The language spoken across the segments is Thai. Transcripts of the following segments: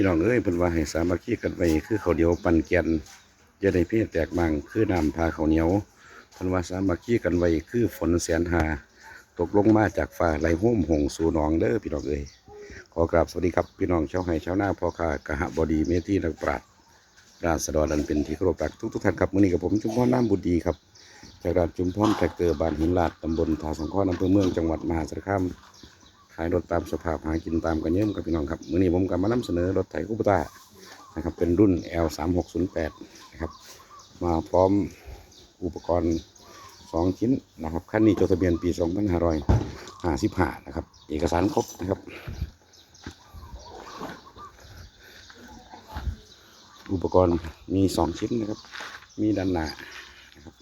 พี่น้องเอ้ยเพิ่นว่าให้สามัคคีกันไว้คือเขาเดียวปันแกนจะได้เพียแตกบางคือน้ำพาเขาเหนียวเพิ่นว่าสามัคคีกันไว้คือฝนแสนหา ตกลงมาจากฟ้าไหลห่มหงสู่หนองเด้อพี่น้องเอ้ยขอกราบสวัสดีครับพี่น้องชาวไห่ชาวนาพ่อค้ากะหบดีเมธีนักปราชญ์ราษฎรอันเป็นที่เคารพรักทุกทุกท่านครับมื้อนี้กับผมจุมพรน้ำบุตรดีครับจากร้านจุมพรแท็กเตอร์บ้านหินลาดตำบลทาสังข้ออำเภอเมืองจังหวัดมหาสารคาม ขายรถตามสภาพหากินตามกันเยิ่มครับพี่น้องครับมื้อนี้ผมก็มานำเสนอรถไถคูปตานะครับเป็นรุ่น L3608 นะครับมาพร้อมอุปกรณ์สองชิ้นนะครับคันนี้จดทะเบียนปี 2555นะครับเอกสารครบนะครับอุปกรณ์มีสองชิ้นนะครับ มีด้านหน้านะครับ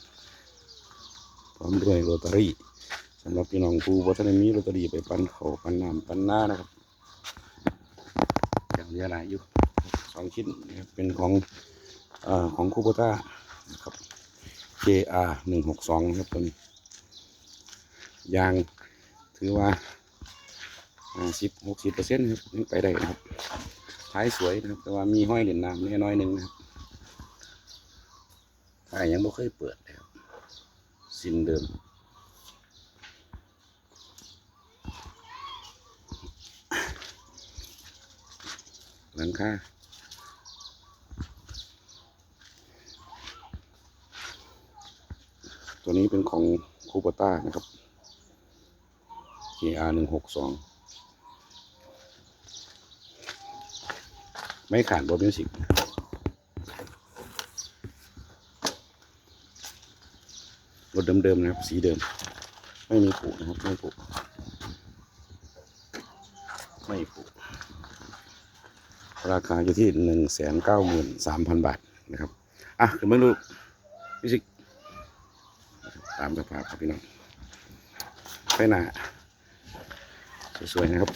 พร้อมด้วยโรตารี่ำหรับพี่น้องผู้วัฒนมีโรตารี่ไปปันเขาปันน้ำปันหน้านะครับ อย่างเรียหลายอยู่สองชิ้นนะครับเป็นของอของคูโบต้านะครับ JR หนึ่งหกสองนะครับตัวนี้ยางถือว่าสิบหกสิบเปอร์เซ็นต์ครับยังไปได้นะครับท้ายสวยนะครับ แต่ว่ามีห้อยเหรียญน้ำนิดน้อยหนึ่งนะครับท้ายยังไม่เคยเปิดเลยครับสินเดิม ลังคาตัวนี้เป็นของคูปต้านะครับ JR หนึ่งหกสองไม่ขาดบอมิวสิกรถเดิมๆนะครับ สีเดิม ไม่มีผูนะครับ ไม่ผูไม่ผู ราคาอยู่ที่หนึ่งแสนเก้าหมื่นสามพันบาทนะครับ อะขึ้นมาดูมิสิกตามสภาพครับพี่น้องไฟหน้าสวยๆนะครับ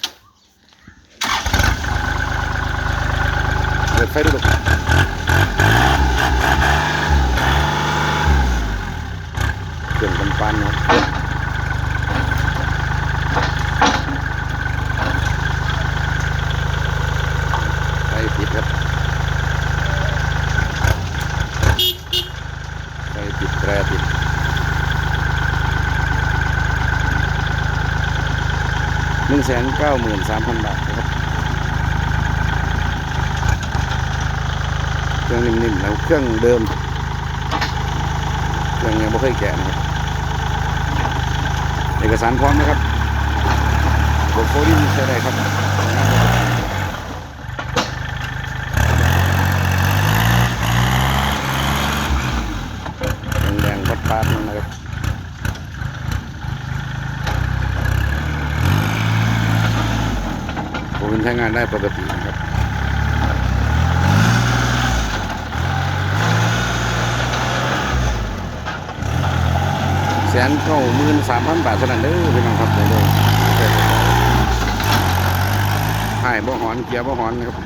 เปิดไฟดูลูกเครื่องปันปันๆนะครับไฟปิดครับไฟปิดแตรปิด หนึ่ง แสนเก้าหมื่นสามพันบาทครับเครื่องนิ่มๆแล้วเครื่องเดิมเครื่องยังไม่เคยแกะนะครับเอกสารพร้อมนะครับบทโฟลี่ใช้ได้ครับแดงๆปัดๆนะครับ ผมใช้งานได้ปกตินะครับแสนเก้าหมื่นสามพันบาทเท่านั้นเด้อพี่น้องครับเดี๋ยวเลยถ่ายบ่หอนเกียร์บ่หอนนะครับ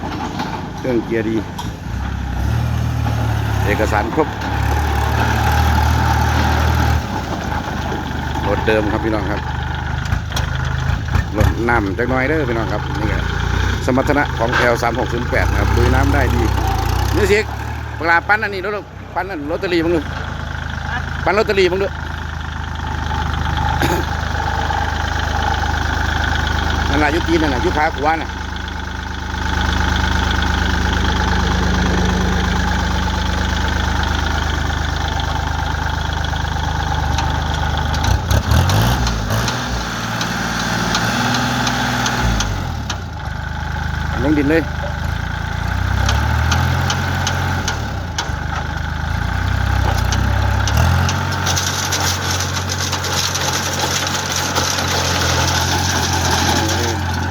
เครื่องเกียร์ดี เอกสารครบรถเดิมครับพี่น้องครับรถน้ำจักน้อยเด้อพี่น้องครับนี่ก็ สมรรถนะของ L 3 6 0 8 นะครับลุยน้ำได้ดีนี่สิปลาปั้นอันนี้รถปั้นอันลอตเตอรี่บ้างดูปั้นลอตเตอรี่บ้างดูนั่นแหละยุตีนนั่นแหละยุขาขวาน่ะ ลงดินเลย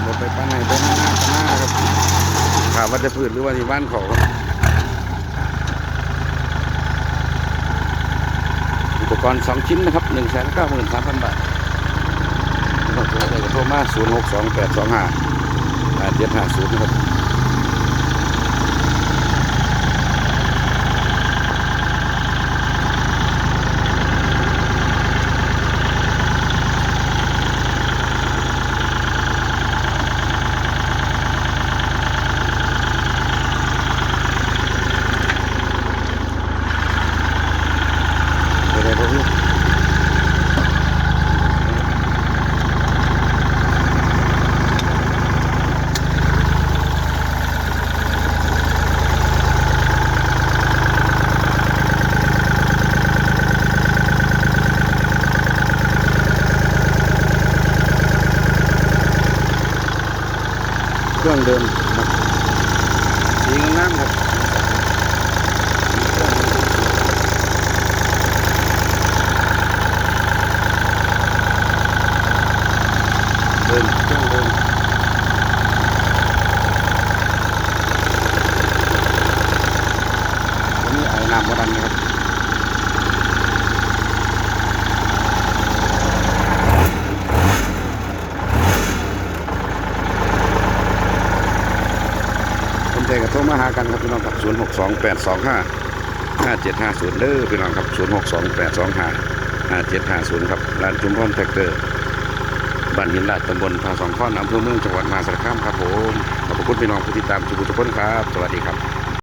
รถไปปั้นให้เป็นหน้าหน้าครับถามว่าจะพืชหรือว่าที่บ้านเขาอุปกรณ์สองชิ้นนะครับหนึ่งแสนเก้าหมื่นสามพันบาทต้องโทรได้โทรมาศูนย์หกสองแปดสองห้า แปดเจ็ดห้าศูนย์นะครับ เดิมครับสีงามๆครับเดิมเครื่องเดิมวันนี้ไอ้น้ำวัดันนะครับ คนใจกับโทร มาหากันครับพี่น้องครับ0 6 2 8 2 5 5 7 5 0เด้อพี่น้องครับ0 6 2 8 2 5 5 7 5 0ครับร้านจุมพรแท็กเตอร์บ้านหินลาดตำบลท่าสองข้อนอำเภอเมืองจังหวัดมหาสารคามครับผมขอบคุณพี่น้องผู้ติดตามทุกทุกคนครับ สวัสดีครับ